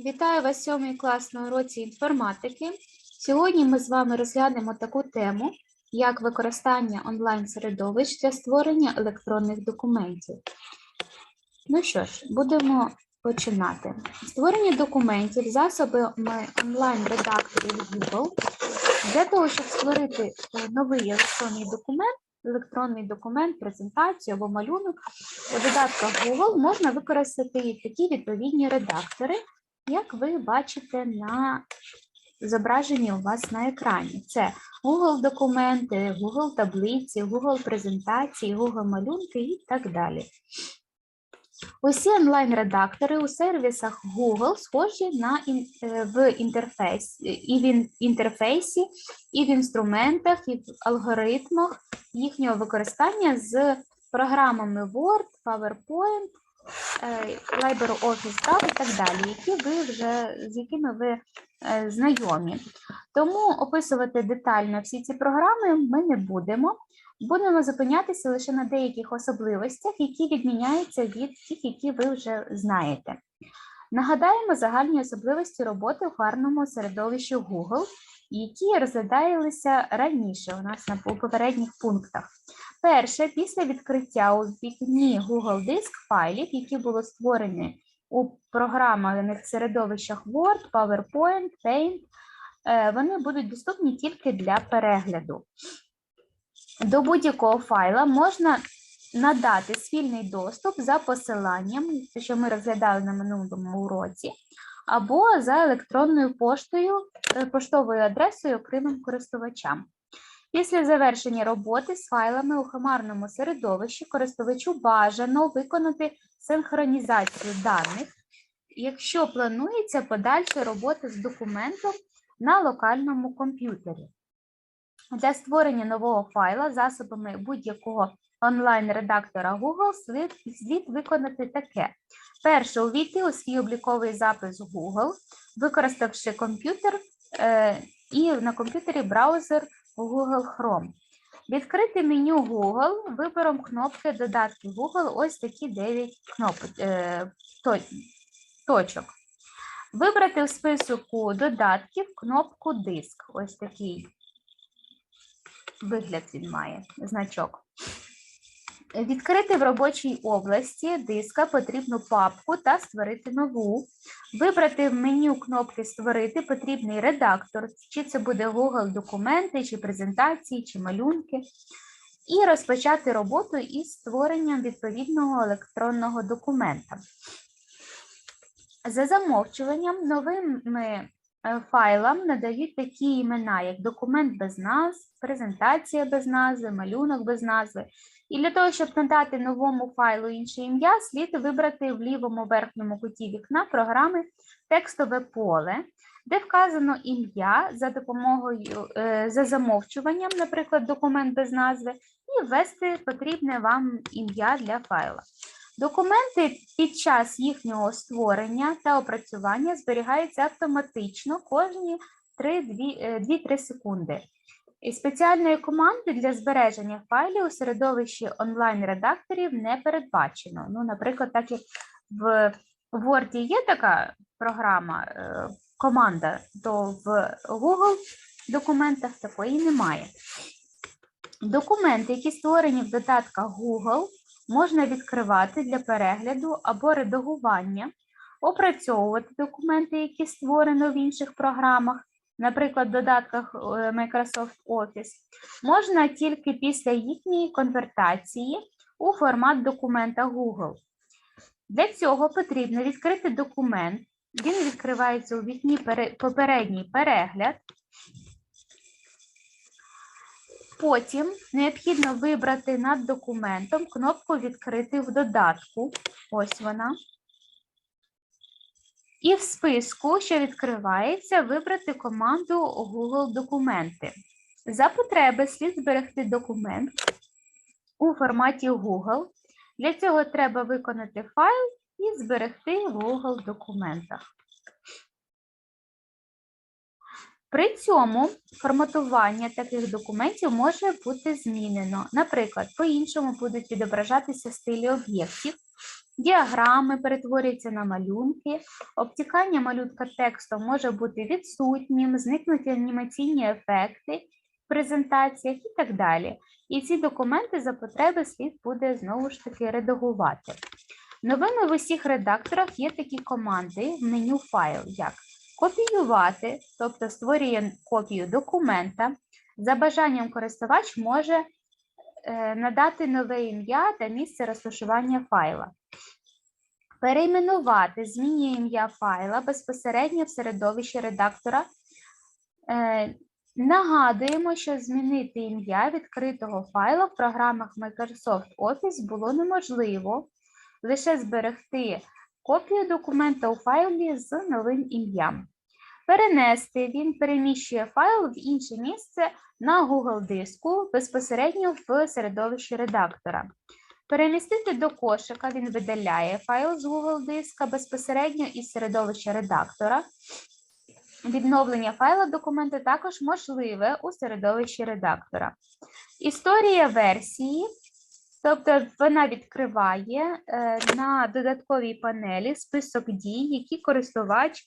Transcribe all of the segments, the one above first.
Вітаю вас сьомий клас на уроці інформатики. Сьогодні ми з вами розглянемо таку тему, як використання онлайн-середовищ для створення електронних документів. Ну що ж, будемо починати. Створення документів засобами онлайн-редакторів Google. Для того, щоб створити е, новий електронний документ, електронний документ, презентацію або малюнок, у додатках Google можна використати такі відповідні редактори, як ви бачите на зображенні у вас на екрані. Це Google документи, Google таблиці, Google презентації, Google малюнки і так далі. Усі онлайн-редактори у сервісах Google схожі на е, в інтерфейсі, і в інтерфейсі, і в інструментах, і в алгоритмах їхнього використання з програмами Word, PowerPoint, е, LibreOffice Draw і так далі, які ви вже з якими ви е, знайомі. Тому описувати детально всі ці програми ми не будемо. Будемо зупинятися лише на деяких особливостях, які відміняються від тих, які ви вже знаєте. Нагадаємо загальні особливості роботи в гарному середовищі Google, які розглядалися раніше у нас на попередніх пунктах. Перше, після відкриття у вікні Google Диск файлів, які були створені у програмах середовищах Word, PowerPoint, Paint, е, вони будуть доступні тільки для перегляду. До будь-якого файла можна надати спільний доступ за посиланням, що ми розглядали на минулому уроці, або за електронною поштою, е, поштовою адресою окремим користувачам. Після завершення роботи з файлами у хмарному середовищі користувачу бажано виконати синхронізацію даних, якщо планується подальша робота з документом на локальному комп'ютері. Для створення нового файла засобами будь-якого онлайн-редактора Google слід, слід виконати таке. Перше, увійти у свій обліковий запис Google, використавши комп'ютер е, і на комп'ютері браузер Google Chrome. Відкрити меню Google вибором кнопки додатки Google ось такі 9 кнопок, е, то- точок. Вибрати у списку додатків кнопку Диск. Ось такий вигляд він має, значок. Відкрити в робочій області диска потрібну папку та створити нову. Вибрати в меню кнопки Створити потрібний редактор, чи це буде Google документи, чи презентації, чи малюнки. І розпочати роботу із створенням відповідного електронного документа. За замовчуванням новими е, файлам надають такі імена, як документ без назв, презентація без назви, малюнок без назви. І для того, щоб надати новому файлу інше ім'я, слід вибрати в лівому верхньому куті вікна програми текстове поле, де вказано ім'я за допомогою е, за замовчуванням, наприклад, документ без назви, і ввести потрібне вам ім'я для файла. Документи під час їхнього створення та опрацювання зберігаються автоматично кожні 2-3 секунди. І спеціальної команди для збереження файлів у середовищі онлайн-редакторів не передбачено. Ну, наприклад, так як в Word є така програма, е, команда, то в Google документах такої немає. Документи, які створені в додатках Google, можна відкривати для перегляду або редагування, опрацьовувати документи, які створено в інших програмах, наприклад, в додатках е, Microsoft Office, можна тільки після їхньої конвертації у формат документа Google. Для цього потрібно відкрити документ. Він відкривається у вікні попередній перегляд. Потім необхідно вибрати над документом кнопку Відкрити в додатку. Ось вона. І в списку, що відкривається, вибрати команду Google Документи. За потреби слід зберегти документ у форматі Google. Для цього треба виконати файл і зберегти в Google документах. При цьому форматування таких документів може бути змінено. Наприклад, по-іншому будуть відображатися стилі об'єктів, діаграми перетворюються на малюнки, обтікання малютка текстом може бути відсутнім, зникнуть анімаційні ефекти в презентаціях і так далі. І ці документи за потреби слід буде знову ж таки редагувати. Новими в усіх редакторах є такі команди в меню файл, як копіювати, тобто створює копію документа. За бажанням користувач може е, надати нове ім'я та місце розташування файла. Перейменувати змінює ім'я файла безпосередньо в середовищі редактора. Е, Нагадуємо, що змінити ім'я відкритого файла в програмах Microsoft Office було неможливо, лише зберегти копію документа у файлі з новим ім'ям. Перенести він переміщує файл в інше місце на Google диску безпосередньо в середовищі редактора. Перемістити до кошика він видаляє файл з Google диска безпосередньо із середовища редактора. Відновлення файла документа також можливе у середовищі редактора. Історія версії, тобто вона відкриває е, на додатковій панелі список дій, які користувач е,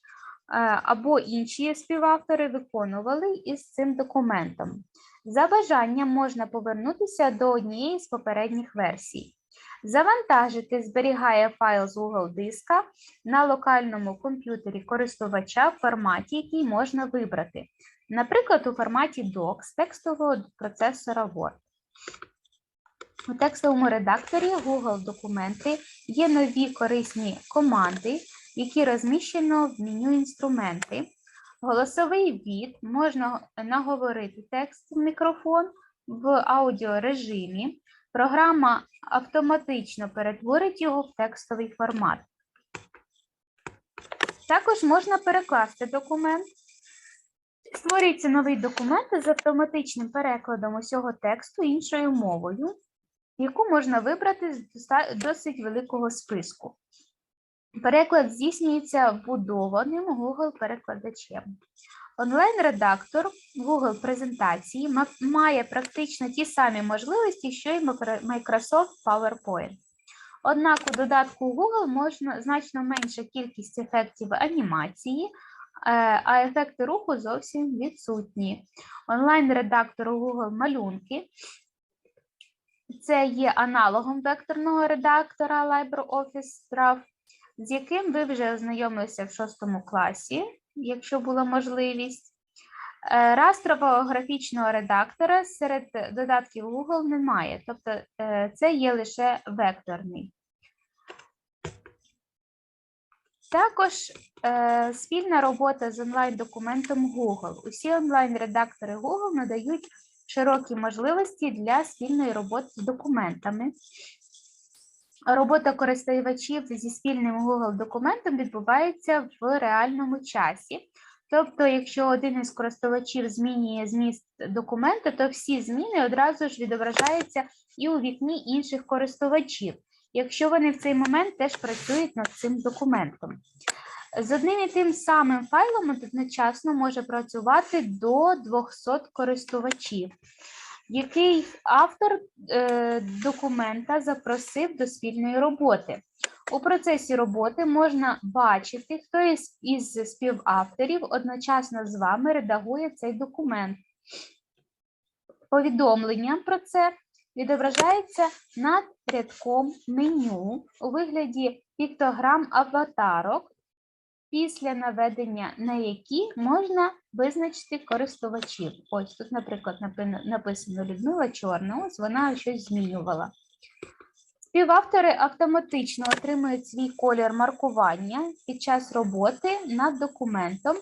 або інші співавтори виконували із цим документом. За бажанням можна повернутися до однієї з попередніх версій. Завантажити зберігає файл з Google диска на локальному комп'ютері користувача в форматі, який можна вибрати, наприклад, у форматі DOC з текстового процесора Word. У текстовому редакторі Google документи є нові корисні команди, які розміщено в меню інструменти. Голосовий від можна наговорити текст в мікрофон в аудіорежимі. Програма автоматично перетворить його в текстовий формат. Також можна перекласти документ. Створюється новий документ з автоматичним перекладом усього тексту іншою мовою, яку можна вибрати з досить великого списку. Переклад здійснюється вбудованим Google-перекладачем. Онлайн-редактор Google презентації має практично ті самі можливості, що й Microsoft PowerPoint. Однак у додатку Google можна значно менша кількість ефектів анімації, е, а ефекти руху зовсім відсутні. Онлайн-редактор Google малюнки. Це є аналогом векторного редактора LibreOffice Draft, з яким ви вже ознайомилися в шостому класі, якщо була можливість. Е, Растрового графічного редактора серед додатків Google немає, тобто е, це є лише векторний. Також е, спільна робота з онлайн-документом Google. Усі онлайн-редактори Google надають широкі можливості для спільної роботи з документами. Робота користувачів зі спільним Google документом відбувається в реальному часі. Тобто, якщо один із користувачів змінює зміст документа, то всі зміни одразу ж відображаються і у вікні інших користувачів, якщо вони в цей момент теж працюють над цим документом. З одним і тим самим файлом одночасно може працювати до 200 користувачів, який автор е, документа запросив до спільної роботи. У процесі роботи можна бачити, хто із, із співавторів одночасно з вами редагує цей документ. Повідомлення про це відображається над рядком меню у вигляді піктограм аватарок, після наведення на які можна визначити користувачів. Ось тут, наприклад, написано Людмила Чорна, ось вона щось змінювала. Співавтори автоматично отримують свій колір маркування під час роботи над документом.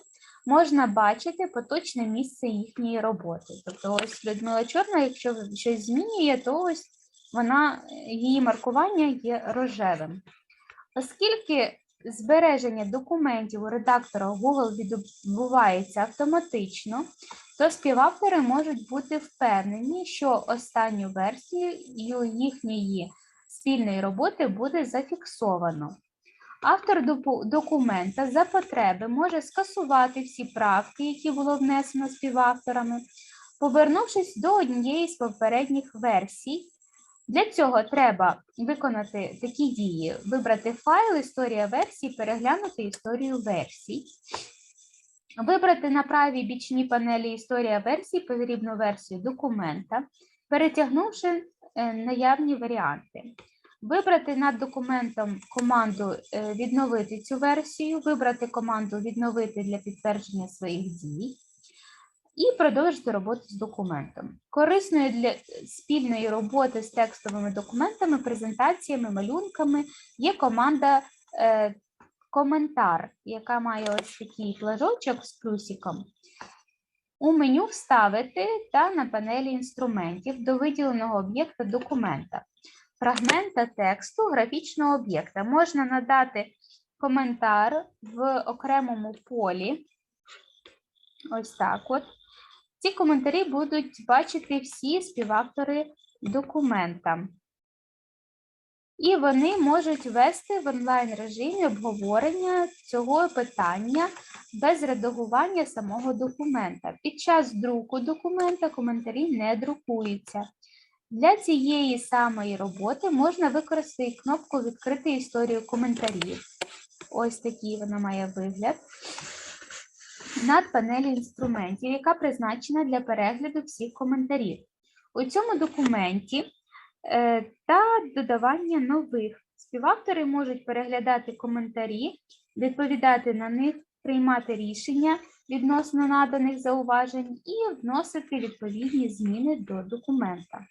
Можна бачити поточне місце їхньої роботи. Тобто, ось Людмила Чорна, якщо щось змінює, то ось вона її маркування є рожевим. Оскільки збереження документів у редактора Google відбувається автоматично, то співавтори можуть бути впевнені, що останню версію їхньої спільної роботи буде зафіксовано. Автор документа за потреби може скасувати всі правки, які було внесено співавторами, повернувшись до однієї з попередніх версій, Для цього треба виконати такі дії: вибрати файл, історія версій, переглянути історію версій. Вибрати на правій бічній панелі історія версій потрібну версію документа, перетягнувши е, наявні варіанти. Вибрати над документом команду е, відновити цю версію, вибрати команду відновити для підтвердження своїх дій і продовжити роботу з документом. Корисною для спільної роботи з текстовими документами, презентаціями, малюнками є команда е, коментар, яка має ось такий флажочок з плюсиком. У меню вставити та на панелі інструментів до виділеного об'єкта документа, фрагмента тексту графічного об'єкта. Можна надати коментар в окремому полі. Ось так от. Ці коментарі будуть бачити всі співавтори документа. І вони можуть вести в онлайн режимі обговорення цього питання без редагування самого документа. Під час друку документа коментарі не друкуються. Для цієї самої роботи можна використати кнопку Відкрити історію коментарів. Ось такий вона має вигляд. Над панелі інструментів, яка призначена для перегляду всіх коментарів. У цьому документі е, та додавання нових. Співавтори можуть переглядати коментарі, відповідати на них, приймати рішення відносно наданих зауважень і вносити відповідні зміни до документа.